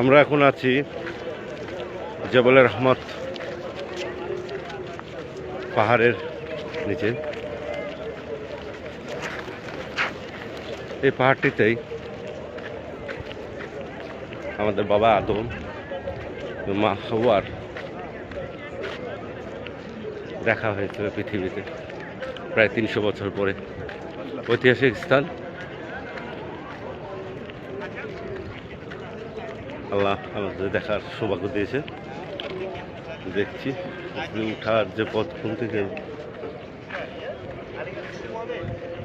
আমরা এখন আছি জবল রহমত পাহাড়ের নিচে। এই পাহাড়টিতেই আমাদের বাবা আদম মা হওয়ার দেখা হয়েছিল পৃথিবীতে প্রায় তিনশো বছর পরে। ঐতিহাসিক স্থান। আল্লাহ আমাদের দেখার সৌভাগ্য দিয়েছে। দেখছি উঠার যে পথ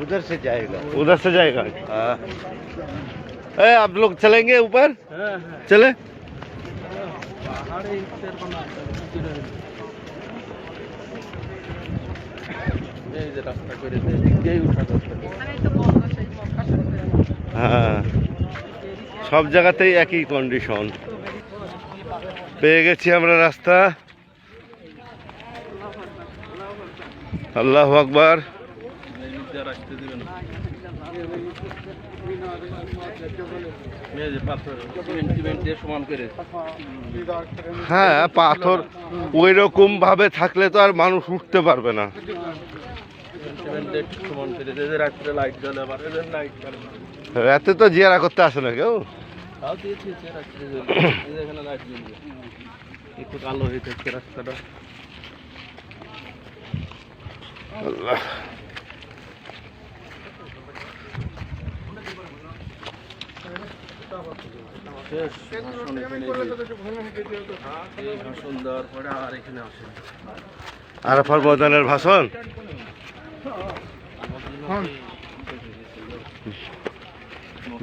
उधर से जाएगा उधर से जाएगा हाँ ए आप लोग चलेंगे ऊपर चले হ্যাঁ সব জায়গাতেই একই কন্ডিশন পেয়ে গেছি আমরা রাস্তা আল্লাহ আকবার হ্যাঁ পাথর ওই রকম ভাবে থাকলে তো আর মানুষ উঠতে পারবে না। রাতে তো জিয়ারা করতে আসে না কেউ। একটু কালো হয়ে থাকছে রাস্তাটা। আল্লাহ সুন্দর পরে আর এখানে আসে আরাফার ময়দানের ভাষণ?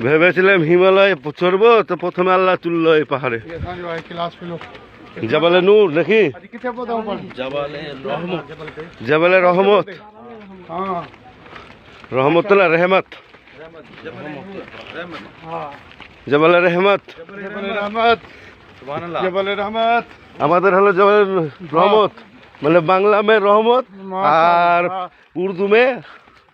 ভেবেছিলাম হিমালয় চড়বো তো প্রথমে আল্লাহ তুললো এই পাহাড়ে। জাবালে নূর দেখি জবালে রহমত। জাবালে রহমত। রহমত। না রেহমত জাবালে রেহমত জবালে রহমত আমাদের হলো জবালে রহমত মানে বাংলা মে রহমত আর उर्दू में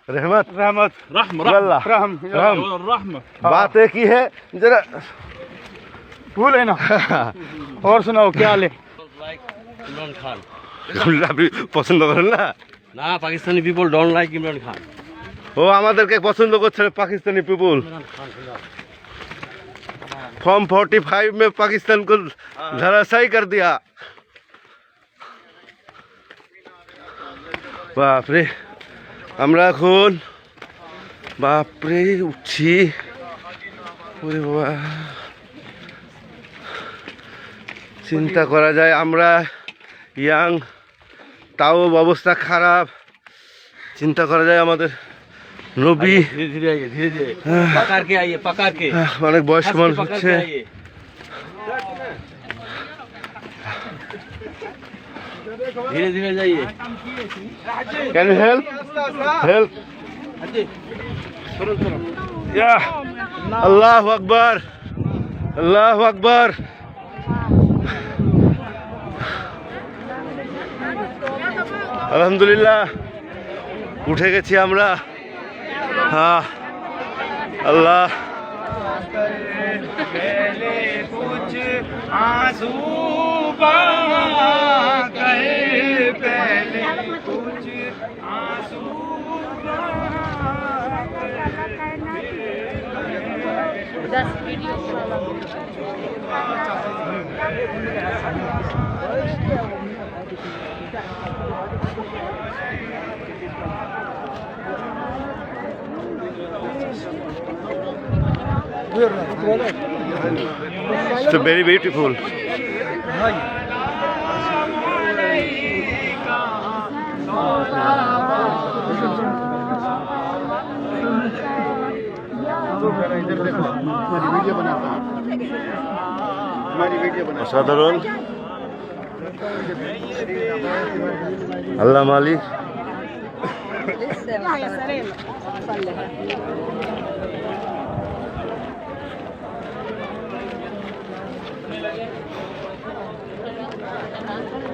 रहमत रहमत रहम अल्लाह रहम रहम रहम बात एक ही है जरा भूल है ना और सुनाओ क्या हाल है ইমরান খান আপনি পছন্দ করেন না না Pakistani people don't like Imran Khan ও আমাদেরকে পছন্দ করছে পাকিস্তানি পিপুল फॉर्म फोर्टी फाइव में पाकिस्तान को धराशायी कर दिया বাপরে আমরা এখন বাপরে উঠছি ওরে বাবা চিন্তা করা যায় আমরা ইয়াং তাও অবস্থা খারাপ চিন্তা করা যায় আমাদের রবি। অনেক বয়স্ক মানুষ হচ্ছে। ক্যান ইউ হেল্প হেল্প আল্লাহ আকবর আল্লাহ আকবর। আলহামদুলিল্লাহ উঠে গেছি আমরা। हाँ अल्लाह कुछ आंसू गए पहले कुछ आंसू दस video It's a very beautiful. অসাধারণ अल्लाह মালিক